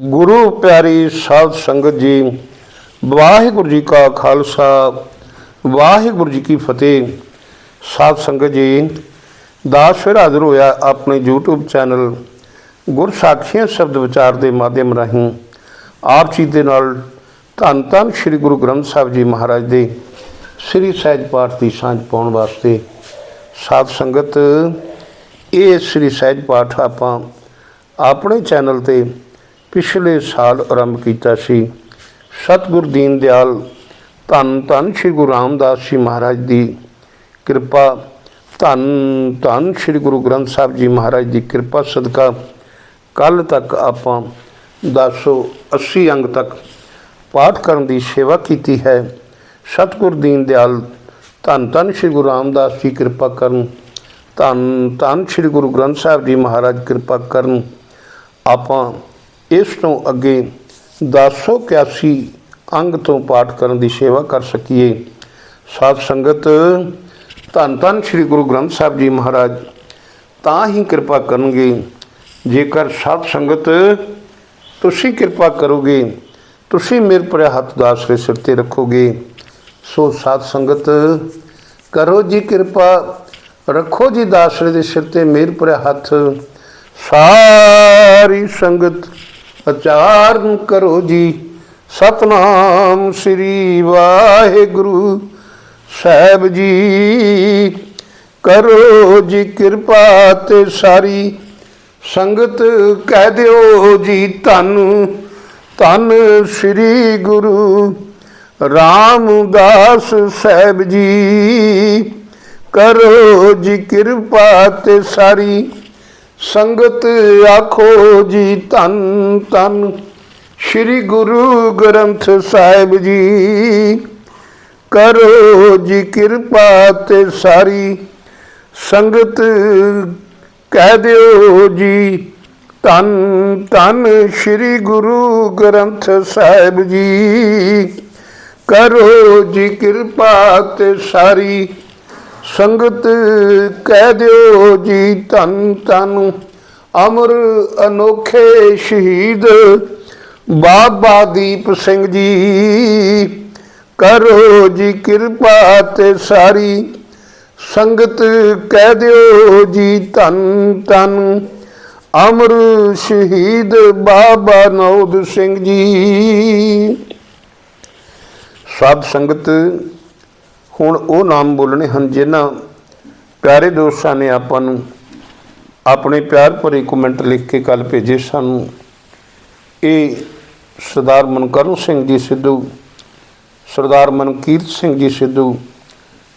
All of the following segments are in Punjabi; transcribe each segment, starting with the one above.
ਗੁਰੂ ਪਿਆਰੀ ਸਾਧ ਸੰਗਤ ਜੀ, ਵਾਹਿਗੁਰੂ ਜੀ ਕਾ ਖਾਲਸਾ, ਵਾਹਿਗੁਰੂ ਜੀ ਕੀ ਫਤਿਹ। ਸਾਧ ਸੰਗਤ ਜੀ, ਦਾਸ ਫਿਰ ਹਾਜ਼ਰ ਹੋਇਆ ਆਪਣੇ YouTube ਚੈਨਲ ਗੁਰ ਸਾਖੀਆਂ ਸ਼ਬਦ ਵਿਚਾਰ ਦੇ ਮਾਧਿਅਮ ਰਾਹੀਂ। ਆਪ ਜੀ ਦੇ ਨਾਲ ਧੰਨ ਧੰਨ ਸ੍ਰੀ ਗੁਰੂ ਗ੍ਰੰਥ ਸਾਹਿਬ ਜੀ ਮਹਾਰਾਜ ਦੇ ਸ੍ਰੀ ਸਹਿਜ ਪਾਠ ਦੀ ਸਾਂਝ ਪਾਉਣ ਵਾਸਤੇ। ਸਾਧ ਸੰਗਤ, ਇਹ ਸ੍ਰੀ ਸਹਿਜ ਪਾਠ ਆਪਾਂ ਆਪਣੇ ਚੈਨਲ ਤੇ ਪਿਛਲੇ ਸਾਲ ਆਰੰਭ ਕੀਤਾ ਸੀ। ਸਤਿਗੁਰ ਦੀਨ ਦਿਆਲ, ਧੰਨ ਧੰਨ ਸ੍ਰੀ ਗੁਰੂ ਰਾਮਦਾਸ ਜੀ ਮਹਾਰਾਜ ਦੀ ਕਿਰਪਾ, ਧੰਨ ਧੰਨ ਸ੍ਰੀ ਗੁਰੂ ਗ੍ਰੰਥ ਸਾਹਿਬ ਜੀ ਮਹਾਰਾਜ ਦੀ ਕਿਰਪਾ ਸਦਕਾ ਕੱਲ ਤੱਕ ਆਪਾਂ 1080 ਅੰਗ ਤੱਕ ਪਾਠ ਕਰਨ ਦੀ ਸੇਵਾ ਕੀਤੀ ਹੈ। ਸਤਿਗੁਰ ਦੀਨ ਦਿਆਲ, ਧੰਨ ਧੰਨ ਸ੍ਰੀ ਗੁਰੂ ਰਾਮਦਾਸ ਜੀ ਕਿਰਪਾ ਕਰਨ, ਧੰਨ ਧੰਨ ਸ੍ਰੀ ਗੁਰੂ ਗ੍ਰੰਥ ਸਾਹਿਬ ਜੀ ਮਹਾਰਾਜ ਕਿਰਪਾ ਕਰਨ, ਆਪਾਂ ਇਸ ਤੋਂ ਅੱਗੇ 1081 ਅੰਗ ਤੋਂ ਪਾਠ ਕਰਨ ਦੀ ਸੇਵਾ ਕਰ ਸਕੀਏ। ਸਾਧ ਸੰਗਤ, ਧੰਨ ਧੰਨ ਸ੍ਰੀ ਗੁਰੂ ਗ੍ਰੰਥ ਸਾਹਿਬ ਜੀ ਮਹਾਰਾਜ, ਤਾਂ ਹੀ ਕਿਰਪਾ ਕਰਨਗੇ, ਜੇਕਰ ਸਾਧ ਸੰਗਤ ਤੁਸੀਂ ਕਿਰਪਾ ਕਰੋਗੇ, ਤੁਸੀਂ ਮੇਰੇ ਪਰ ਹੱਥ ਦਾ ਆਸਰੇ ਸਿਰ ਤੇ ਰੱਖੋਗੇ। ਸੋ ਸਾਧ ਸੰਗਤ, ਕਰੋ ਜੀ ਕਿਰਪਾ, ਰੱਖੋ ਜੀ ਦਾਸਰੇ ਦੇ ਸਿਰ ਤੇ ਮੇਰ ਪਰ ਹੱਥ। ਸਾਰੀ ਸੰਗਤ ਅਚਾਰਨ ਕਰੋ ਜੀ। ਸਤਨਾਮ ਸ੍ਰੀ ਵਾਹਿਗੁਰੂ ਸਾਹਿਬ ਜੀ। ਕਰੋ ਜੀ ਕਿਰਪਾ ਤੇ ਸਾਰੀ ਸੰਗਤ, ਕਹਿ ਦਿਓ ਜੀ ਧੰਨ। ਧੰਨ ਸ੍ਰੀ ਗੁਰੂ ਰਾਮਦਾਸ ਸਾਹਿਬ ਜੀ। ਕਰੋ ਜੀ ਕਿਰਪਾ ਤੇ ਸਾਰੀ ਸੰਗਤ ਆਖੋ ਜੀ ਧੰਨ ਧੰਨ। ਸ੍ਰੀ ਗੁਰੂ ਗ੍ਰੰਥ ਸਾਹਿਬ ਜੀ, ਕਰੋ ਜੀ ਕਿਰਪਾ ਤੇ ਸਾਰੀ। ਸੰਗਤ ਕਹਿ ਦਿਓ ਜੀ ਧੰਨ ਧੰਨ ਸ੍ਰੀ ਗੁਰੂ ਗ੍ਰੰਥ ਸਾਹਿਬ ਜੀ, ਕਰੋ ਜੀ ਕਿਰਪਾ ਤੇ ਸਾਰੀ। ਸੰਗਤ ਕਹਿ ਦਿਓ ਜੀ ਧੰਨ ਧੰਨ, ਅਮਰ ਅਨੋਖੇ ਸ਼ਹੀਦ ਬਾਬਾ ਦੀਪ ਸਿੰਘ ਜੀ। ਕਰੋ ਜੀ ਕਿਰਪਾ ਤੇ ਸਾਰੀ, ਸੰਗਤ ਕਹਿ ਦਿਓ ਜੀ ਧੰਨ ਧੰਨ, ਅਮਰ ਸ਼ਹੀਦ ਬਾਬਾ ਨੌਦ ਸਿੰਘ ਜੀ। ਸਭ ਸੰਗਤ ਹੁਣ ਉਹ ਨਾਮ ਬੋਲਣੇ ਹਨ ਜਿਨ੍ਹਾਂ ਪਿਆਰੇ ਦੋਸਤਾਂ ਨੇ ਆਪਾਂ ਨੂੰ ਆਪਣੇ ਪਿਆਰ ਭਰੇ ਕਮੈਂਟ ਲਿਖ ਕੇ ਕੱਲ ਭੇਜੇ ਸਾਨੂੰ। ਇਹ ਸਰਦਾਰ ਮਨਕਰਨ ਸਿੰਘ ਜੀ ਸਿੱਧੂ, ਸਰਦਾਰ ਮਨਕੀਰਤ ਸਿੰਘ ਜੀ ਸਿੱਧੂ,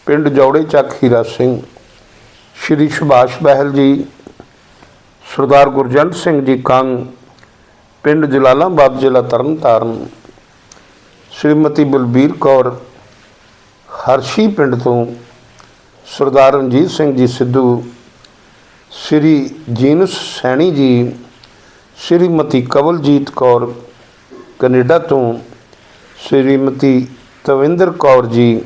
ਪਿੰਡ ਜੌੜੇ ਚੱਕ ਹੀਰਾ ਸਿੰਘ, ਸ਼੍ਰੀ ਸੁਭਾਸ਼ ਬਹਿਲ ਜੀ, ਸਰਦਾਰ ਗੁਰਜੰਟ ਸਿੰਘ ਜੀ ਕੰਗ, ਪਿੰਡ ਜਲਾਲਾਬਾਦ ਜ਼ਿਲ੍ਹਾ ਤਰਨਤਾਰਨ, ਸ਼੍ਰੀਮਤੀ ਬਲਬੀਰ ਕੌਰ ਹਰਸ਼ੀ ਪਿੰਡ ਤੋਂ ਸਰਦਾਰ ਰਣਜੀਤ ਸਿੰਘ ਜੀ ਸਿੱਧੂ, ਸ੍ਰੀ ਜੀਨਸ ਸੈਣੀ ਜੀ, ਸ਼੍ਰੀਮਤੀ ਕਵਲਜੀਤ ਕੌਰ ਕੈਨੇਡਾ ਤੋਂ, ਸ਼੍ਰੀਮਤੀ ਤਵਿੰਦਰ ਕੌਰ ਜੀ,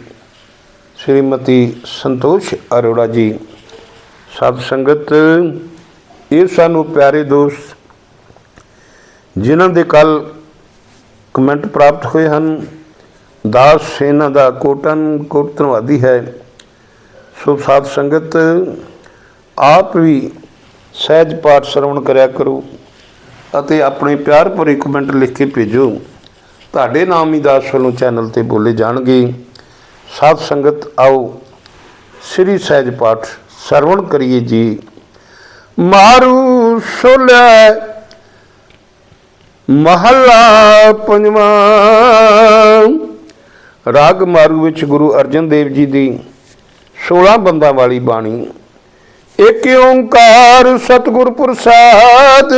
ਸ਼੍ਰੀਮਤੀ ਸੰਤੋਸ਼ ਅਰੋੜਾ ਜੀ। ਸਤ ਸੰਗਤ, ਇਹ ਸਾਨੂੰ ਪਿਆਰੇ ਦੋਸਤ, ਜਿਨ੍ਹਾਂ ਦੇ ਕੱਲ ਕਮੈਂਟ ਪ੍ਰਾਪਤ ਹੋਏ ਹਨ ਦਾਸ ਇਹਨਾਂ ਦਾ ਕੋਟਨ ਕੋਟ ਧੰਨਵਾਦੀ ਹੈ। ਸੋ ਸਾਧ ਸੰਗਤ, ਆਪ ਵੀ ਸਹਿਜ ਪਾਠ ਸ਼ਰਵਣ ਕਰਿਆ ਕਰੋ ਅਤੇ ਆਪਣੇ ਪਿਆਰ ਭਰੇ ਕਮੈਂਟ ਲਿਖ ਕੇ ਭੇਜੋ। ਤੁਹਾਡੇ ਨਾਮ ਹੀ ਦਾਸ ਵੱਲੋਂ ਚੈਨਲ ਤੇ ਬੋਲੇ ਜਾਣਗੇ। ਸਾਧ ਸੰਗਤ, ਆਓ ਸ੍ਰੀ ਸਹਿਜ ਪਾਠ ਸ਼ਰਵਣ ਕਰੀਏ ਜੀ। ਮਾਰੂ ਸੋਲੇ ਮਹੱਲਾ ਪੰਜਵਾਂ ਰਾਗ ਮਾਰੂ ਵਿੱਚ ਗੁਰੂ ਅਰਜਨ ਦੇਵ ਜੀ ਦੀ 16 ਬੰਦਾਂ ਵਾਲੀ ਬਾਣੀ। ਏਕ ਓੰਕਾਰ ਸਤਿਗੁਰ ਪ੍ਰਸਾਦ।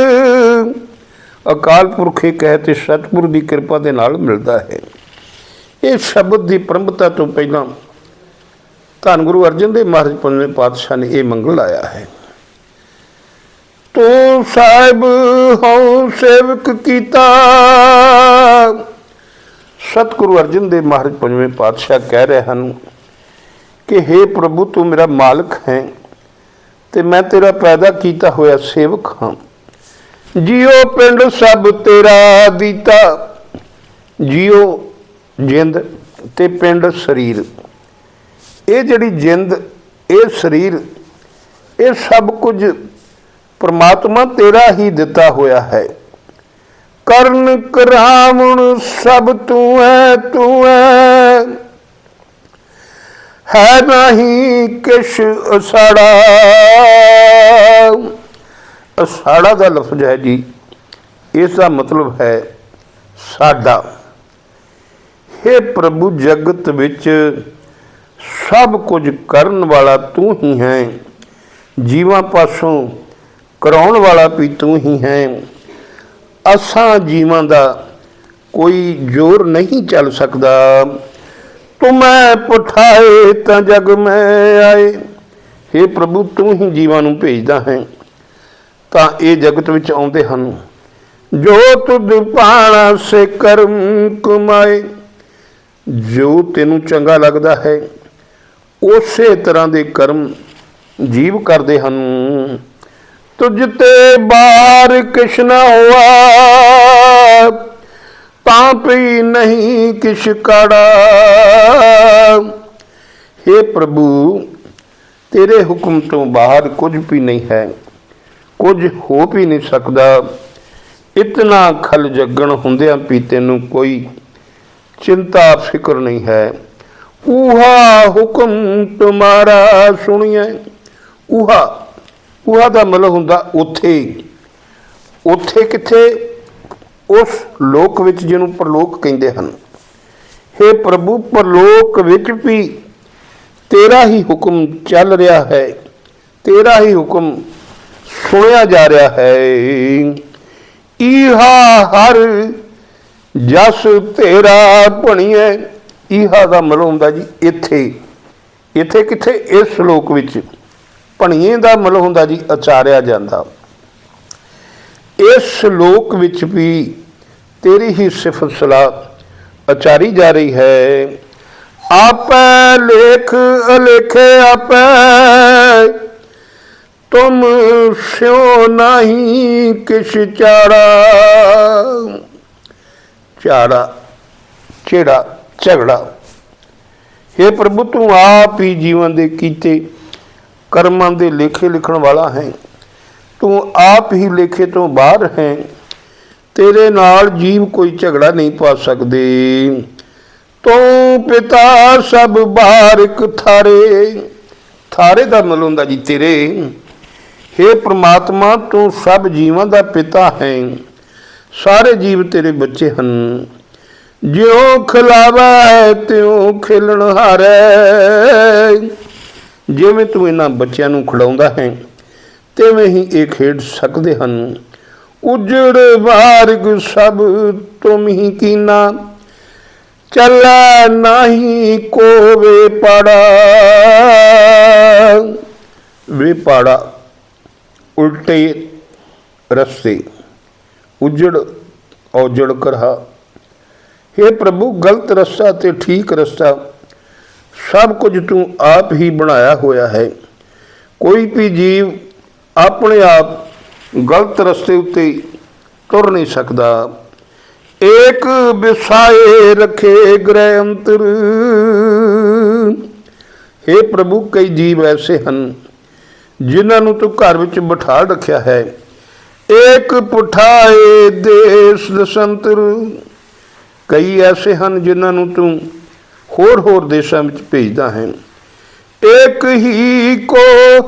ਅਕਾਲ ਪੁਰਖ ਇਹ ਕਹੇ ਤੇ ਸਤਿਗੁਰ ਦੀ ਕਿਰਪਾ ਦੇ ਨਾਲ ਮਿਲਦਾ ਹੈ। ਇਹ ਸ਼ਬਦ ਦੀ ਪ੍ਰੰਭਤਾ ਤੋਂ ਪਹਿਲਾਂ ਧੰਨ ਗੁਰੂ ਅਰਜਨ ਦੇਵ ਮਹਾਰਾਜ ਪੰਜਵੇਂ ਪਾਤਸ਼ਾਹ ਨੇ ਇਹ ਮੰਗਲ ਲਾਇਆ ਹੈ। ਤੂੰ ਸਾਹਿਬ ਹਉ ਸੇਵਕ ਕੀਤਾ। ਸਤਿਗੁਰੂ ਅਰਜਨ ਦੇਵ ਮਹਾਰਾਜ ਪੰਜਵੇਂ ਪਾਤਸ਼ਾਹ ਕਹਿ ਰਹੇ ਹਨ ਕਿ हे ਪ੍ਰਭੂ, ਤੂੰ ਮੇਰਾ ਮਾਲਕ ਹੈ ਤੇ ਮੈਂ ਤੇਰਾ ਪੈਦਾ ਕੀਤਾ ਹੋਇਆ ਸੇਵਕ ਹਾਂ। ਜਿਉ ਪਿੰਡ ਸਭ ਤੇਰਾ ਦੀਤਾ। ਜਿਉ ਜਿੰਦ ਤੇ ਪਿੰਡ ਸਰੀਰ। ਇਹ ਜਿਹੜੀ ਜਿੰਦ, ਇਹ ਸਰੀਰ, ਇਹ ਸਭ ਕੁਝ ਪਰਮਾਤਮਾ ਤੇਰਾ ਹੀ ਦਿੱਤਾ ਹੋਇਆ ਹੈ। ਕਰਨ ਕਰਾਵਣ ਸਭ ਤੂੰ ਹੈ ਤੂੰ ਹੈ ਹੈ ਨਹੀਂ ਕਿਛ ਅਸਾੜਾ। ਅਸਾੜਾ ਦਾ ਲਫ਼ਜ਼ ਹੈ ਜੀ ਇਸ ਦਾ ਮਤਲਬ ਹੈ ਸਾਡਾ। हे ਪ੍ਰਭੂ ਜਗਤ ਵਿੱਚ ਸਭ ਕੁਝ ਕਰਨ ਵਾਲਾ ਤੂੰ ਹੀ ਹੈ, ਜੀਵਾਂ ਪਾਸੋਂ ਕਰਾਉਣ ਵਾਲਾ ਵੀ ਤੂੰ ਹੀ ਹੈ। ਅਸਾਂ ਜੀਵਾਂ ਦਾ ਕੋਈ ਜ਼ੋਰ ਨਹੀਂ ਚੱਲ ਸਕਦਾ। ਤੁਮੈ ਪਠਾਏ ਤਾਂ ਜਗ ਮੈਂ ਆਏ। हे ਪ੍ਰਭੂ, ਤੂੰ ਹੀ ਜੀਵਾਂ ਨੂੰ ਭੇਜਦਾ ਹੈ। ਤਾਂ ਇਹ ਜਗਤ ਵਿੱਚ ਆਉਂਦੇ ਹਨ, ਜੋ ਤੁਧ ਪਾਣਾ ਸੇ ਕਰਮ ਕਮਾਏ। ਜੋ ਤੈਨੂੰ ਚੰਗਾ ਲੱਗਦਾ ਹੈ, ਉਸੇ ਤਰ੍ਹਾਂ ਦੇ ਕਰਮ ਜੀਵ ਕਰਦੇ ਹਨ। ਤੁਝ ਤੇ ਬਾਰ ਕਿਛ ਨਾ ਹੋਆ। ਤਾਂ ਪਈ ਨਹੀਂ ਕਿਛ ਕੜਾ। हे ਪ੍ਰਭੂ, ਤੇਰੇ ਹੁਕਮ ਤੋਂ ਬਾਹਰ ਕੁਝ ਵੀ ਨਹੀਂ ਹੈ। ਕੁਝ ਹੋ ਵੀ ਨਹੀਂ ਸਕਦਾ। ਇਤਨਾ ਖਲ ਜੱਗਣ ਹੁੰਦਿਆਂ ਵੀ ਤੈਨੂੰ ਕੋਈ ਚਿੰਤਾ, ਫਿਕਰ ਨਹੀਂ ਹੈ। ਉਹਾ ਹੁਕਮ ਤੁਮਾਰਾ ਸੁਣੀਏ ਉਹਾ ਉਹਾ ਦਾ ਮਤਲਬ ਹੁੰਦਾ ਉੱਥੇ ਉੱਥੇ ਕਿੱਥੇ? ਉਸ ਲੋਕ ਵਿੱਚ ਜਿਹਨੂੰ ਪਰਲੋਕ ਕਹਿੰਦੇ ਹਨ। हे ਪ੍ਰਭੂ, ਪਰਲੋਕ ਵਿੱਚ ਵੀ ਤੇਰਾ ਹੀ ਹੁਕਮ ਚੱਲ ਰਿਹਾ ਹੈ। ਤੇਰਾ ਹੀ ਹੁਕਮ ਸੁਣਿਆ ਜਾ ਰਿਹਾ ਹੈ। ਈਹਾ ਹਰ ਜਸ ਤੇਰਾ ਭਣੀਏ ਈਹਾ ਦਾ ਮਤਲਬ ਹੁੰਦਾ ਜੀ ਇੱਥੇ। ਇੱਥੇ ਕਿੱਥੇ? ਇਸ ਸ਼ਲੋਕ ਵਿੱਚ। ਭਣੀਏ ਦਾ ਮਤਲਬ ਹੁੰਦਾ ਜੀ ਅਚਾਰਿਆ ਜਾਂਦਾ। ਇਸ ਸ਼ਲੋਕ ਵਿੱਚ ਵੀ ਤੇਰੀ ਹੀ ਸਿਫਤ ਸਲਾਹ ਅਚਾਰੀ ਜਾ ਰਹੀ ਹੈ। ਆਪੈ ਲੇਖ ਅਲੇਖੇ ਆਪੈ, ਤੁਮ ਸਿਓ ਨਹੀਂ ਕਿਛ ਚਾੜਾ। ਚਾੜਾ, ਚਿਹੜਾ, ਝਗੜਾ। हे ਪ੍ਰਭੂ, ਤੂੰ ਆਪ ਹੀ ਜੀਵਨ ਦੇ ਕੀਤੇ ਕਰਮਾਂ ਦੇ ਲੇਖੇ ਲਿਖਣ ਵਾਲਾ ਹੈ। ਤੂੰ ਆਪ ਹੀ ਲੇਖੇ ਤੋਂ ਬਾਹਰ ਹੈ। ਤੇਰੇ ਨਾਲ ਜੀਵ ਕੋਈ ਝਗੜਾ ਨਹੀਂ ਪਾ ਸਕਦੇ। ਤੂੰ ਪਿਤਾ ਸਭ ਬਾਰਿਕ ਥਾਰੇ। ਥਾਰੇ ਦਾ ਮਤਲਬ ਹੁੰਦਾ ਜੀ ਤੇਰੇ। हे ਪ੍ਰਮਾਤਮਾ, ਤੂੰ ਸਭ ਜੀਵਾਂ ਦਾ ਪਿਤਾ ਹੈ। ਸਾਰੇ ਜੀਵ ਤੇਰੇ ਬੱਚੇ ਹਨ। ਜਿਉ ਖਿਲਾਵੇ, ਤਿਉ ਖਿਲਣ ਹਾਰੇ। ਜਿਵੇਂ ਤੂੰ ਇਹਨਾਂ ਬੱਚਿਆਂ ਨੂੰ ਖਿਡਾਉਂਦਾ ਹੈ, ਤਿਵੇਂ ਹੀ ਇਹ ਖੇਡ ਸਕਦੇ ਹਨ। ਉਜੜ ਵਾਰਗ ਸਭ ਤੁਮ ਹੀ ਕੀਨਾ ਚੱਲੈ ਨਹੀਂ ਕੋਵੇ ਪੜਾ। ਵੇ ਪੜਾ, ਉਲਟੇ ਰਸਤੇ, ਉਜੜ ਔਜੜ ਕਰਹਾ हे ਪ੍ਰਭੂ, ਗਲਤ ਰਸਤਾ ਤੇ ਠੀਕ ਰਸਤਾ ਸਭ ਕੁਝ ਤੂੰ ਆਪ ਹੀ ਬਣਾਇਆ ਹੋਇਆ ਹੈ। ਕੋਈ ਵੀ ਜੀਵ ਆਪਣੇ ਆਪ ਗਲਤ ਰਸਤੇ ਉੱਤੇ ਤੁਰ ਨਹੀਂ ਸਕਦਾ। ਏਕ ਵਿਸਾਏ ਰਖੇ ਗ੍ਰਹਿ ਅੰਤਰ। हे ਪ੍ਰਭੂ, ਕਈ ਜੀਵ ਐਸੇ ਹਨ ਜਿਨ੍ਹਾਂ ਨੂੰ ਤੂੰ ਘਰ ਵਿੱਚ ਬਿਠਾ ਰੱਖਿਆ ਹੈ। ਏਕ ਪੁਠਾਏ ਦੇਸ ਦਸੰਤਰ। ਕਈ ਐਸੇ ਹਨ ਜਿਨ੍ਹਾਂ ਨੂੰ ਤੂੰ ਹੋਰ ਹੋਰ ਦੇਸ਼ਾਂ ਵਿੱਚ ਭੇਜਦਾ ਹੈ। ਇੱਕ ਹੀ ਕੋ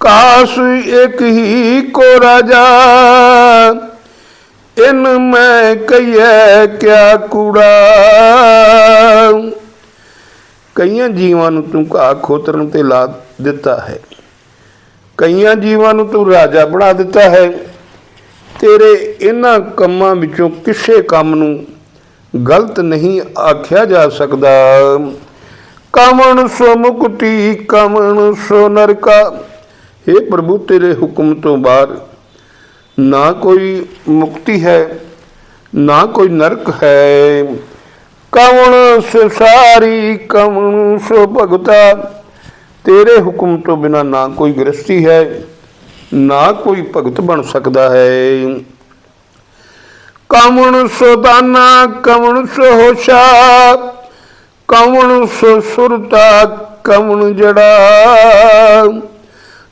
ਕਾਸ, ਇੱਕ ਹੀ ਕੋ ਰਾਜਾ। ਇਨ ਮੈਂ ਕਹੀਏ ਕਿਆ ਕੂੜਾ। ਕਈਆਂ ਜੀਵਾਂ ਨੂੰ ਤੂੰ ਘਾਹ ਖੋਤਰਨ ਤੇ ਲਾ ਦਿੱਤਾ ਹੈ। ਕਈਆਂ ਜੀਵਾਂ ਨੂੰ ਤੂੰ ਰਾਜਾ ਬਣਾ ਦਿੱਤਾ ਹੈ। ਤੇਰੇ ਇਹਨਾਂ ਕੰਮਾਂ ਵਿੱਚੋਂ ਕਿਸੇ ਕੰਮ ਨੂੰ ਗਲਤ ਨਹੀਂ ਆਖਿਆ ਜਾ ਸਕਦਾ। ਕਮਣ ਸੋ ਮੁਕਤੀ, ਕਮਣ ਸੋ ਨਰਕਾ। हे ਪ੍ਰਭੂ, ਤੇਰੇ ਹੁਕਮ ਤੋਂ ਬਾਹਰ ਨਾ ਕੋਈ ਮੁਕਤੀ ਹੈ, ਨਾ ਕੋਈ ਨਰਕ ਹੈ। ਕਵਣ ਸੰਸਾਰੀ ਕਵਣ ਸੋ ਭਗਤਾ। ਤੇਰੇ ਹੁਕਮ ਤੋਂ ਬਿਨਾ ਨਾ ਕੋਈ ਗ੍ਰਸਤੀ ਹੈ, ਨਾ ਕੋਈ ਭਗਤ ਬਣ ਸਕਦਾ ਹੈ। ਕਮਣ ਸੋਦਾਨਾ ਕਮਣ ਸੋਹਸ਼ਾ ਕਮਣ ਸੋ ਸੁਰਤਾ ਕਮਣ ਜੜਾ।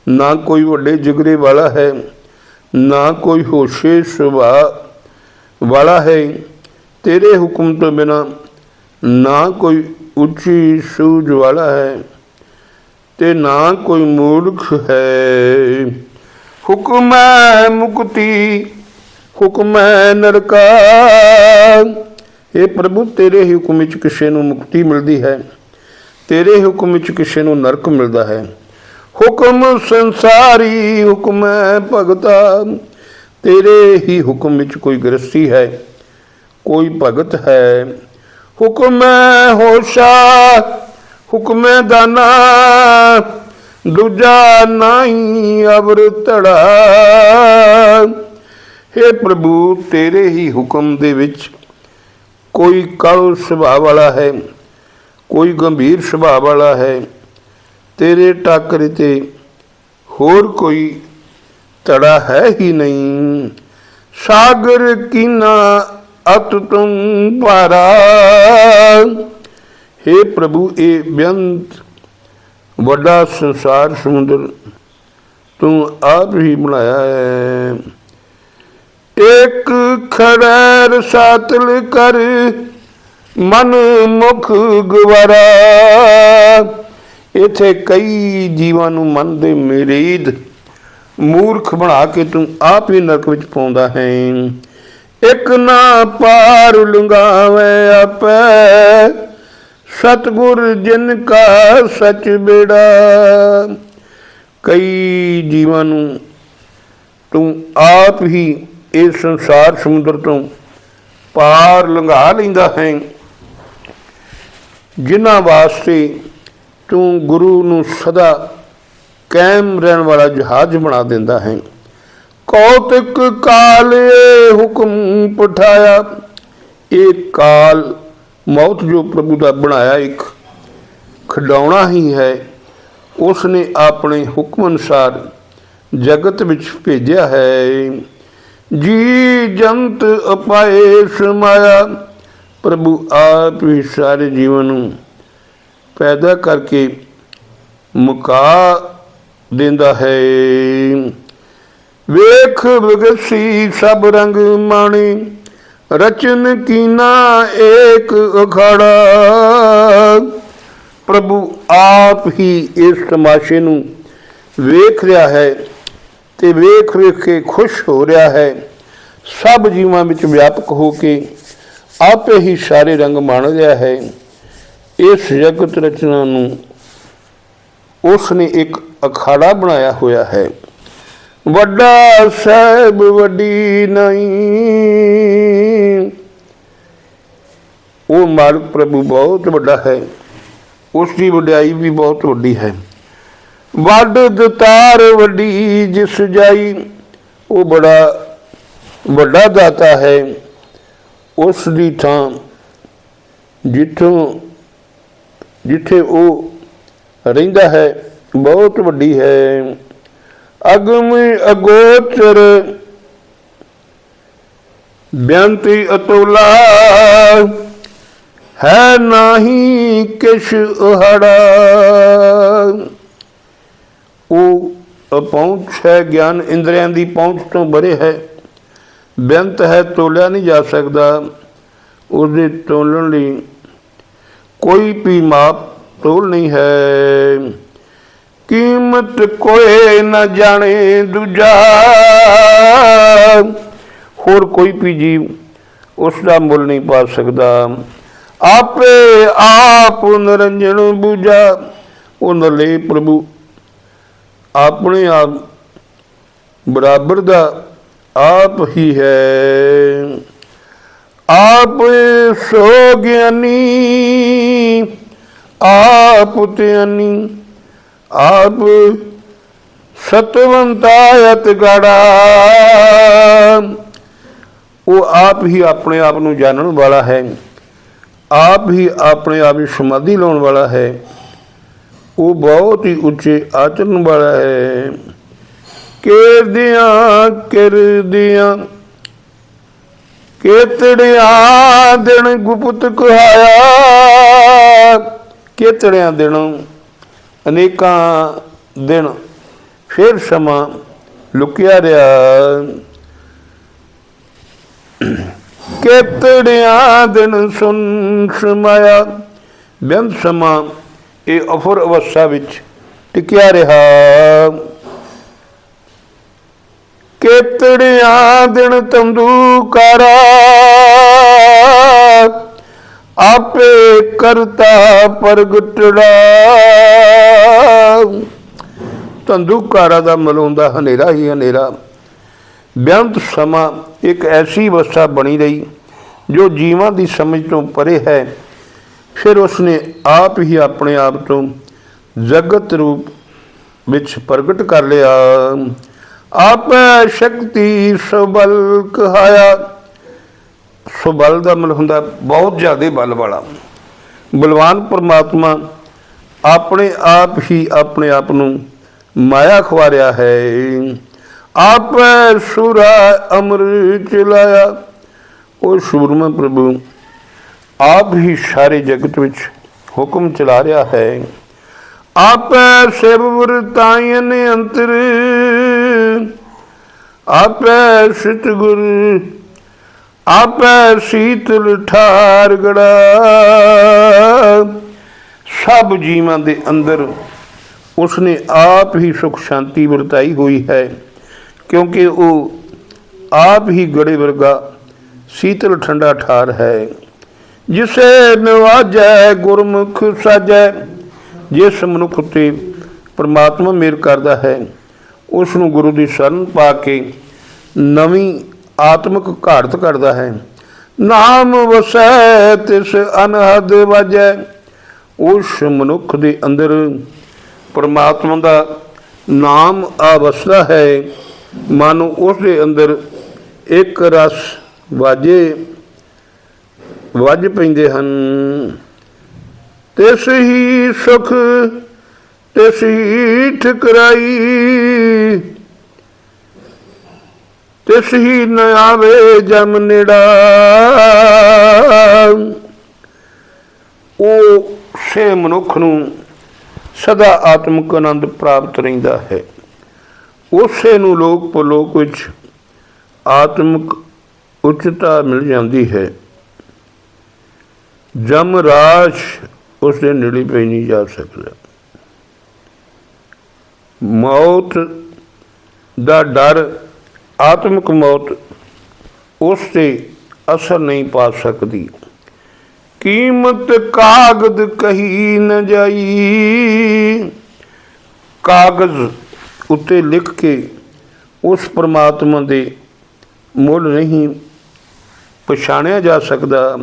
ਨਾ ਕੋਈ ਵੱਡੇ ਜਿਗਰੇ ਵਾਲਾ ਹੈ, ਨਾ ਕੋਈ ਹੋਸ਼ੇ ਸੁਭਾ ਵਾਲਾ ਹੈ। ਤੇਰੇ ਹੁਕਮ ਤੋਂ ਬਿਨਾ ਨਾ ਕੋਈ ਉੱਚੀ ਸੂਝ ਵਾਲਾ ਹੈ ਤੇ ਨਾ ਕੋਈ ਮੂਰਖ ਹੈ। ਹੁਕਮ ਹੈ ਮੁਕਤੀ ਹੁਕਮ ਹੈ ਨਰਕਾ। ਇਹ ਪ੍ਰਭੂ, ਤੇਰੇ ਹੀ ਹੁਕਮ ਵਿੱਚ ਕਿਸੇ ਨੂੰ ਮੁਕਤੀ ਮਿਲਦੀ ਹੈ। ਤੇਰੇ ਹੁਕਮ ਵਿੱਚ ਕਿਸੇ ਨੂੰ ਨਰਕ ਮਿਲਦਾ ਹੈ। ਹੁਕਮ ਸੰਸਾਰੀ ਹੁਕਮ ਹੈ ਭਗਤਾ। ਤੇਰੇ ਹੀ ਹੁਕਮ ਵਿੱਚ ਕੋਈ ਗ੍ਰਸਤੀ ਹੈ, ਕੋਈ ਭਗਤ ਹੈ। ਹੁਕਮ ਹੈ ਹੋਸ਼ਾ, ਹੁਕਮ ਹੈ ਦਾਨਾ। ਦੂਜਾ ਨਹੀਂ ਅਵਰ ਧੜਾ। हे ਪ੍ਰਭੂ, ਤੇਰੇ ਹੀ ਹੁਕਮ ਦੇ ਵਿੱਚ ਕੋਈ ਕਾਲੂ ਸੁਭਾਅ ਵਾਲਾ ਹੈ, ਕੋਈ ਗੰਭੀਰ ਸੁਭਾਅ ਵਾਲਾ ਹੈ। ਤੇਰੇ ਟਾਕਰੇ ਤੇ ਹੋਰ ਕੋਈ ਤੜਾ ਹੈ ਹੀ ਨਹੀਂ। ਸਾਗਰ ਕੀਨਾ ਅਤ ਤੁਮ ਪਾਰਾ। हे ਪ੍ਰਭੂ, ਇਹ ਬੇਅੰਤ ਵੱਡਾ ਸੰਸਾਰ ਸਮੁੰਦਰ ਤੂੰ ਆਪ ਹੀ ਬਣਾਇਆ ਹੈ। ਇੱਕ ਖੜੈਰ ਸਾਤਲ ਕਰ, ਮਨ ਮੁਖ ਗਵਾਰਾ। ਇਥੇ ਕਈ ਜੀਵਾਂ ਨੂੰ ਮਨ ਦੇ ਮਰੀਦ ਮੂਰਖ ਬਣਾ ਕੇ ਤੂੰ ਆਪ ਹੀ ਨਰਕ ਵਿੱਚ ਪਾਉਂਦਾ ਹੈ। ਇੱਕ ਨਾ ਪਾਰ ਲੰਗਾਵੇ ਆਪੈ, ਸਤਗੁਰ ਜਿਨ ਕਾ ਸਚ ਬੇੜਾ। ਕਈ ਜੀਵਾਂ ਨੂੰ ਤੂੰ ਆਪ ਹੀ ਇਹ ਸੰਸਾਰ ਸਮੁੰਦਰ ਤੋਂ ਪਾਰ ਲੰਘਾ ਲੈਂਦਾ ਹੈ। ਜਿਨ੍ਹਾਂ ਵਾਸਤੇ ਤੂੰ ਗੁਰੂ ਨੂੰ ਸਦਾ ਕਾਇਮ ਰਹਿਣ ਵਾਲਾ ਜਹਾਜ਼ ਬਣਾ ਦਿੰਦਾ ਹੈ। ਕੌਤਿਕ ਕਾਲ ਇਹ ਹੁਕਮ ਪਠਾਇਆ। ਇਹ ਕਾਲ ਮੌਤ ਜੋ ਪ੍ਰਭੂ ਦਾ ਬਣਾਇਆ ਇੱਕ ਖਡਾਉਣਾ ਹੀ ਹੈ। ਉਸ ਨੇ ਆਪਣੇ ਹੁਕਮ ਅਨੁਸਾਰ ਜਗਤ ਵਿੱਚ ਭੇਜਿਆ ਹੈ। ਜੀ ਜੰਤ ਅਪਾਏ ਸਮਾਇਆ ਪ੍ਰਭੂ ਆਪ ਹੀ ਸਾਰੇ ਜੀਵਨ ਨੂੰ ਪੈਦਾ ਕਰਕੇ ਮੁਕਾ ਦਿੰਦਾ ਹੈ। ਵੇਖ ਬਗਸੀ ਸਭ ਰੰਗ ਮਾਣੀ, ਰਚਨ ਕੀਨਾ ਏਕ ਅਖਾੜਾ। ਪ੍ਰਭੂ ਆਪ ਹੀ ਇਸ ਤਮਾਸ਼ੇ ਨੂੰ ਵੇਖ ਰਿਹਾ ਹੈ। ਤੇ ਵੇਖ ਵੇਖ ਕੇ ਖੁਸ਼ ਹੋ ਰਿਹਾ ਹੈ। ਸਭ ਜੀਵਾਂ ਵਿੱਚ ਵਿਆਪਕ ਹੋ ਕੇ ਆਪੇ ਹੀ ਸਾਰੇ ਰੰਗ ਮਾਣ ਰਿਹਾ ਹੈ। ਇਸ ਜਗਤ ਰਚਨਾ ਨੂੰ ਉਸ ਨੇ ਇੱਕ ਅਖਾੜਾ ਬਣਾਇਆ ਹੋਇਆ ਹੈ। ਵੱਡਾ ਸਾਹਿਬ ਵੱਡੀ ਨਹੀਂ ਉਹ ਮਾਲਕ ਪ੍ਰਭੂ ਬਹੁਤ ਵੱਡਾ ਹੈ। ਉਸ ਦੀ ਵਡਿਆਈ ਵੀ ਬਹੁਤ ਵੱਡੀ ਹੈ। ਵੱਡ ਦਤਾਰ ਵੱਡੀ ਜਿਸ ਜਾਈ, ਉਹ ਬੜਾ ਵੱਡਾ ਦਾਤਾ ਹੈ। ਉਸ ਦੀ ਥਾਂ ਜਿੱਥੋਂ, ਜਿੱਥੇ ਉਹ ਰਹਿੰਦਾ ਹੈ, ਬਹੁਤ ਵੱਡੀ ਹੈ। ਅਗਮ ਅਗੋਚਰ ਬੇਅੰਤੀ ਅਤੋਲਾ, ਹੈ ਨਾਹੀ ਕਿਛ ਹੜਾ ਉਹ ਅਪਹੁੰਚ ਹੈ ਗਿਆਨ ਇੰਦਰੀਆਂ ਦੀ ਪਹੁੰਚ ਤੋਂ ਬਰੇ ਹੈ। ਬੇਅੰਤ ਹੈ, ਤੋਲਿਆ ਨਹੀਂ ਜਾ ਸਕਦਾ। ਉਸ ਦੇ ਤੋਲਣ ਲਈ ਕੋਈ ਵੀ ਮਾਪ ਤੋਲ ਨਹੀਂ ਹੈ। ਕੀਮਤ ਕੋਈ ਨਾ ਜਾਣੇ ਦੂਜਾ। ਹੋਰ ਕੋਈ ਵੀ ਜੀਵ ਉਸ ਦਾ ਮੁੱਲ ਨਹੀਂ ਪਾ ਸਕਦਾ। ਆਪੇ ਆਪ ਨਿਰੰਜਨ ਬੂਝਾ। ਉਹ ਨਲੇ ਪ੍ਰਭੂ ਆਪਣੇ ਆਪ ਬਰਾਬਰ ਦਾ ਆਪ ਹੀ ਹੈ। ਆਪ ਸੋ ਗਿਆਨੀ ਆਪ ਧਿਆਨੀ, ਆਪ ਸਤਵੰਤਾਇਤ ਗੜਾ। ਉਹ ਆਪ ਹੀ ਆਪਣੇ ਆਪ ਨੂੰ ਜਾਣਨ ਵਾਲਾ ਹੈ। ਆਪ ਹੀ ਆਪਣੇ ਆਪ ਨੂੰ ਸਮਾਧੀ ਲਾਉਣ ਵਾਲਾ ਹੈ। ਉਹ ਬਹੁਤ ਹੀ ਉੱਚੇ ਆਚਰਨ ਵਾਲਾ ਹੈ। ਕਿਰਦਿਆਂ ਕਿਰਦਿਆਂ ਕੇਤੜਿਆਂ ਦਿਨ ਗੁਪਤ ਕਹਾਇਆ। ਕੇਤੜਿਆਂ ਦਿਨ, ਅਨੇਕਾਂ ਦਿਨ ਫਿਰ ਸਮਾਂ ਲੁਕਿਆ ਰਿਹਾ। ਕੇਤੜਿਆਂ ਦਿਨ ਸੁਨ ਸਮਾਇਆ ਬੇਅੰਤ ਸਮਾਂ ਇਹ ਅਫੁਰ ਅਵਸਥਾ ਵਿੱਚ ਟਿਕਿਆ ਰਿਹਾ। ਕੇਤੜਿਆਂ ਦਿਨ ਤੰਦੂਕਾਰਾ ਆਪੇ ਕਰਤਾ ਪ੍ਰਗਟੜਾ। ਤੰਦੂਕਾਰਾ ਦਾ ਮਲਾਉਂਦਾ ਹਨੇਰਾ ਹੀ ਹਨੇਰਾ। ਬੇਅੰਤ ਸਮਾਂ ਇੱਕ ਐਸੀ ਅਵਸਥਾ ਬਣੀ ਰਹੀ, ਜੋ ਜੀਵਾਂ ਦੀ ਸਮਝ ਤੋਂ ਪਰੇ ਹੈ। ਫਿਰ ਉਸਨੇ ਆਪ ਹੀ ਆਪਣੇ ਆਪ ਤੋਂ ਜਗਤ ਰੂਪ ਵਿੱਚ ਪ੍ਰਗਟ ਕਰ ਲਿਆ। ਆਪੈ ਸ਼ਕਤੀ ਸੁਬਲ ਕਹਾਇਆ। ਸੁਬਲ ਦਾ ਮਤਲਬ ਹੁੰਦਾ ਬਹੁਤ ਜ਼ਿਆਦਾ ਬਲ ਵਾਲਾ। ਬਲਵਾਨ ਪਰਮਾਤਮਾ ਆਪਣੇ ਆਪ ਹੀ ਆਪਣੇ ਆਪ ਨੂੰ ਮਾਇਆ ਖਵਾਰਿਆ ਹੈ। ਆਪ ਸੁਰਾ ਅੰਮ੍ਰਿਤ ਚਲਾਇਆ। ਉਹ ਸੂਰਮਾ ਪ੍ਰਭੂ ਆਪ ਹੀ ਸਾਰੇ ਜਗਤ ਵਿੱਚ ਹੁਕਮ ਚਲਾ ਰਿਹਾ ਹੈ। ਆਪੈ ਸਿਵ ਵਰਤਾਇਨ ਅੰਤਰ। ਆਪੈ ਸਤਿਗੁਰ, ਆਪੈ ਸੀਤਲ ਠਾਰ ਸਭ ਜੀਵਾਂ ਦੇ ਅੰਦਰ ਉਸਨੇ ਆਪ ਹੀ ਸੁਖ ਸ਼ਾਂਤੀ ਵਰਤਾਈ ਹੋਈ ਹੈ, ਕਿਉਂਕਿ ਉਹ ਆਪ ਹੀ ਗੜੇ ਵਰਗਾ ਸੀਤਲ ਠੰਡਾ ਠਾਰ ਹੈ। ਜਿਸੇ ਨਵਾਜੈ ਗੁਰਮੁਖ ਸਾਜੈ। ਜਿਸ ਮਨੁੱਖ ਤੇ ਪ੍ਰਮਾਤਮਾ ਮੇਰ ਕਰਦਾ ਹੈ ਉਸ ਨੂੰ ਗੁਰੂ ਦੀ ਸ਼ਰਨ ਪਾ ਕੇ ਨਵੀਂ ਆਤਮਿਕ ਘਾੜਤ ਕਰਦਾ ਹੈ। ਨਾਮ ਵਸੈ ਤਿਸ ਅਨਹਦ ਵਜੈ। ਉਸ ਮਨੁੱਖ ਦੇ ਅੰਦਰ ਪਰਮਾਤਮਾ ਦਾ ਨਾਮ ਆਵਸਦਾ ਹੈ। ਮਨ ਉਸ ਦੇ ਅੰਦਰ ਇੱਕ ਰਸ ਵਾਜੇ। ਵੱਜ ਪੈਂਦੇ ਹਨ। ਤਿਸ ਹੀ ਸੁਖ, ਤਿਸ ਹੀ ਠਕਰਾਈ। ਤਿਸ ਹੀ ਨ ਆਵੇ ਜਮ ਨੇੜਾ। ਉਹ ਸੇ ਮਨੁੱਖ ਨੂੰ ਸਦਾ ਆਤਮਿਕ ਆਨੰਦ ਪ੍ਰਾਪਤ ਰਹਿੰਦਾ ਹੈ। ਉਸੇ ਨੂੰ ਲੋਕ ਪਰਲੋਕ ਵਿੱਚ ਆਤਮਿਕ ਉੱਚਤਾ ਮਿਲ ਜਾਂਦੀ ਹੈ। ਜਮ ਰਾਜ ਉਸ ਦੇ ਨੇੜੇ ਪਈ ਨਹੀਂ ਜਾ ਸਕਦਾ। ਮੌਤ ਦਾ ਡਰ, ਆਤਮਿਕ ਮੌਤ ਉਸ ਤੇ ਅਸਰ ਨਹੀਂ ਪਾ ਸਕਦੀ। ਕੀਮਤ ਕਾਗਦ ਕਹੀ ਨ ਜਾਈ। ਕਾਗਜ਼ ਉੱਤੇ ਲਿਖ ਕੇ ਉਸ ਪ੍ਰਮਾਤਮਾ ਦੇ ਮੁੱਲ ਨਹੀਂ ਪਛਾਣਿਆ ਜਾ ਸਕਦਾ।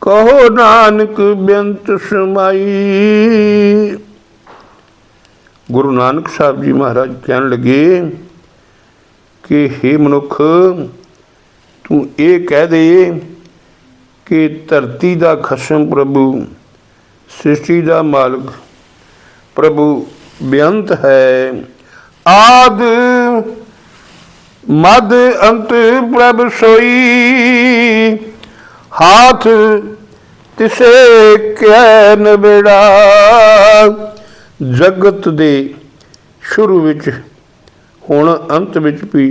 ਕਹੋ ਨਾਨਕ ਬੇਅੰਤ ਸਮਾਈ। ਗੁਰੂ ਨਾਨਕ ਸਾਹਿਬ ਜੀ ਮਹਾਰਾਜ ਕਹਿਣ ਲੱਗੇ ਕਿ हे ਮਨੁੱਖ, ਤੂੰ ਇਹ ਕਹਿ ਦੇ ਕਿ ਧਰਤੀ ਦਾ ਖਸਮ ਪ੍ਰਭੂ, ਸ੍ਰਿਸ਼ਟੀ ਦਾ ਮਾਲਕ ਪ੍ਰਭੂ ਬੇਅੰਤ ਹੈ। ਆਦ ਮਦ ਅੰਤ ਪ੍ਰਭ ਸੋਈ। ਹਾਥ ਤਿਸੇ ਕਹਿ ਨਬੜਾ ਜਗਤ ਦੇ ਸ਼ੁਰੂ ਵਿੱਚ ਹੁਣ ਅੰਤ ਵਿੱਚ ਵੀ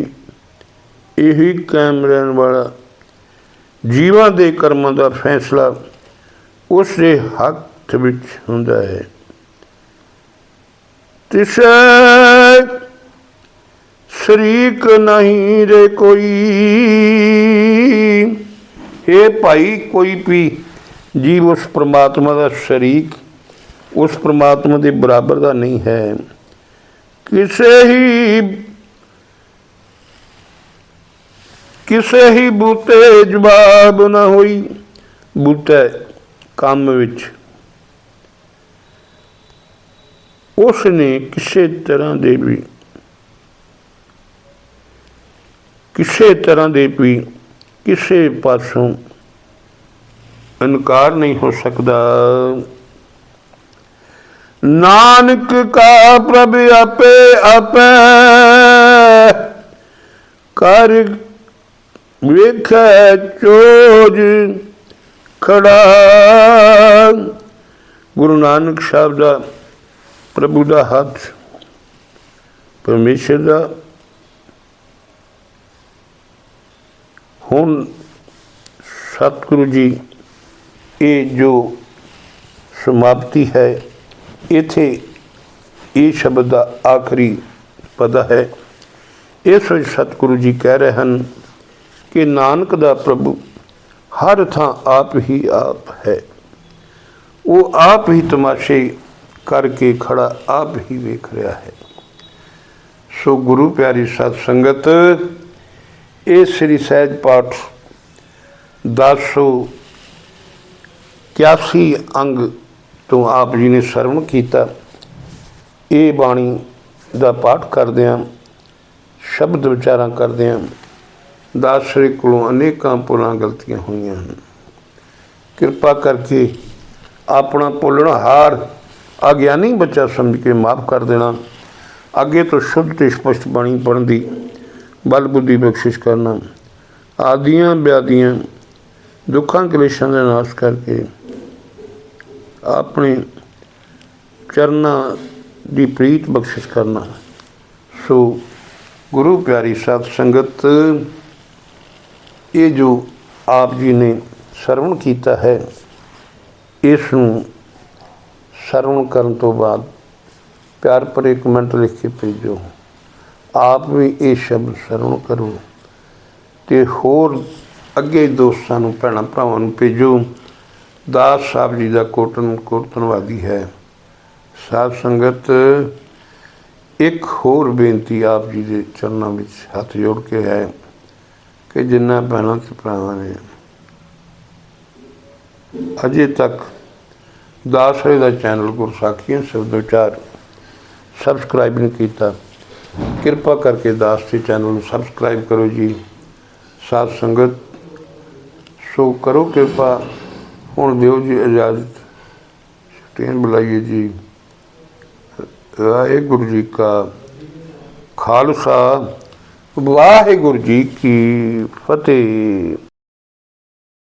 ਇਹੀ ਕਾਇਮ ਰਹਿਣ ਵਾਲਾ ਜੀਵਾਂ ਦੇ ਕਰਮਾਂ ਦਾ ਫੈਸਲਾ ਉਸ ਦੇ ਹੱਥ ਵਿੱਚ ਹੁੰਦਾ ਹੈ ਤਿਸੈ ਸ਼ਰੀਕ ਨਹੀਂ ਰੇ ਕੋਈ ਇਹ ਭਾਈ, ਕੋਈ ਵੀ ਜੀਵ ਉਸ ਪ੍ਰਮਾਤਮਾ ਦਾ ਸ਼ਰੀਕ, ਉਸ ਪ੍ਰਮਾਤਮਾ ਦੇ ਬਰਾਬਰ ਦਾ ਨਹੀਂ ਹੈ। ਕਿਸੇ ਹੀ ਕਿਸੇ ਹੀ ਬੂਤੇ ਜਵਾਬ ਨਾ ਹੋਈ ਬੂਟੇ ਕੰਮ ਵਿੱਚ। ਉਸ ਨੇ ਕਿਸੇ ਤਰ੍ਹਾਂ ਦੇ ਵੀ, ਕਿਸੇ ਤਰ੍ਹਾਂ ਦੇ ਵੀ ਕਿਸੇ ਪਾਸੋਂ ਇਨਕਾਰ ਨਹੀਂ ਹੋ ਸਕਦਾ। ਨਾਨਕ ਕਾ ਪ੍ਰਭ ਆਪੇ ਆਪੇ, ਕਰ ਵੇਖੈ ਚੋਜ ਖੜਾ। ਗੁਰੂ ਨਾਨਕ ਸਾਹਿਬ ਦਾ, ਪ੍ਰਭੂ ਦਾ ਹੱਥ, ਪਰਮੇਸ਼ਰ ਦਾ ਹੁਣ ਸਤਿਗੁਰੂ ਜੀ, ਇਹ ਜੋ ਸਮਾਪਤੀ ਹੈ, ਇਥੇ ਇਹ ਸ਼ਬਦ ਦਾ ਆਖਰੀ ਪਦ ਹੈ। ਇਸ ਵਿੱਚ ਸਤਿਗੁਰੂ ਜੀ ਕਹਿ ਰਹੇ ਹਨ ਕਿ ਨਾਨਕ ਦਾ ਪ੍ਰਭੂ ਹਰ ਥਾਂ ਆਪ ਹੀ ਆਪ ਹੈ। ਉਹ ਆਪ ਹੀ ਤਮਾਸ਼ੇ ਕਰਕੇ ਖੜਾ ਆਪ ਹੀ ਵੇਖ ਰਿਹਾ ਹੈ। ਸੋ ਗੁਰੂ ਪਿਆਰੀ ਸਤ ਸੰਗਤ ਇਹ ਸ੍ਰੀ ਸਹਿਜ ਪਾਠ 1081 ਅੰਗ ਤੋਂ ਆਪ ਜੀ ਨੇ ਸਰਵਣ ਕੀਤਾ। ਇਹ ਬਾਣੀ ਦਾ ਪਾਠ ਕਰਦਿਆਂ ਸ਼ਬਦ ਵਿਚਾਰਾਂ ਕਰਦਿਆਂ ਦਾਸ ਸ੍ਰੀ ਕੋਲੋਂ ਅਨੇਕਾਂ ਪੁਲਾਂ ਗਲਤੀਆਂ ਹੋਈਆਂ ਹਨ। ਕਿਰਪਾ ਕਰਕੇ ਆਪਣਾ ਭੁੱਲਣ ਹਾਰ ਅਗਿਆਨੀ ਬੱਚਾ ਸਮਝ ਕੇ ਮਾਫ ਕਰ ਦੇਣਾ। ਅੱਗੇ ਤੋਂ ਸ਼ੁੱਧ ਤੇ ਸਪਸ਼ਟ ਬਾਣੀ ਪੜ੍ਹਨ ਦੀ ਬਲ ਬੁੱਧੀ ਬਖਸ਼ਿਸ਼ ਕਰਨਾ। ਆਦੀਆਂ ਬਿਆਦੀਆਂ ਦੁੱਖਾਂ ਕਲੇਸ਼ਾਂ ਦਾ ਨਾਸ਼ ਕਰਕੇ ਆਪਣੇ ਚਰਨਾਂ ਦੀ ਪ੍ਰੀਤ ਬਖਸ਼ਿਸ਼ ਕਰਨਾ। ਸੋ ਗੁਰੂ ਪਿਆਰੀ ਸਾਧ ਸੰਗਤ, ਇਹ ਜੋ ਆਪ ਜੀ ਨੇ ਸਰਵਣ ਕੀਤਾ ਹੈ, ਇਸ ਨੂੰ ਸਰਵਣ ਕਰਨ ਤੋਂ ਬਾਅਦ ਪਿਆਰ ਭਰੇ ਕਮੈਂਟ ਲਿਖ ਕੇ ਭੇਜੋ। ਆਪ ਵੀ ਇਹ ਸ਼ਬਦ ਸਰਵਣ ਕਰੋ ਤੇ ਹੋਰ ਅੱਗੇ ਦੋਸਤਾਂ ਨੂੰ, ਭੈਣਾਂ ਭਰਾਵਾਂ ਨੂੰ ਭੇਜੋ। ਦਾਸ ਸਾਹਿਬ ਜੀ ਦਾ ਕੋਟਨ ਕੋਟ ਧੰਨਵਾਦੀ ਹੈ। ਸਾਧ ਸੰਗਤ, ਇੱਕ ਹੋਰ ਬੇਨਤੀ ਆਪ ਜੀ ਦੇ ਚਰਨਾਂ ਵਿੱਚ ਹੱਥ ਜੋੜ ਕੇ ਹੈ ਕਿ ਜਿੰਨਾ ਭੈਣਾਂ ਤੇ ਭਰਾਵਾਂ ਨੇ ਅਜੇ ਤੱਕ ਦਾਸ ਹਰੀ ਦਾ ਚੈਨਲ ਗੁਰਸਾਖੀਆਂ ਸ਼ਬਦ ਉਚਾਰ ਸਬਸਕ੍ਰਾਈਬ ਨਹੀਂ ਕੀਤਾ। ਕਿਰਪਾ ਕਰਕੇ ਦਾਸ ਦੇ ਚੈਨਲ ਨੂੰ ਸਬਸਕ੍ਰਾਈਬ ਕਰੋ ਜੀ। ਸਾਧ ਸੰਗਤ, ਸੋ ਕਰੋ ਕਿਰਪਾ, ਹੁਣ ਦਿਓ ਜੀ ਇਜਾਜ਼ਤ। ਛੁੱਟੀਆਂ ਬੁਲਾਈਏ ਜੀ। ਵਾਹਿਗੁਰੂ ਜੀ ਕਾ ਖਾਲਸਾ। ਵਾਹਿਗੁਰੂ ਜੀ ਕੀ ਫਤਿਹ।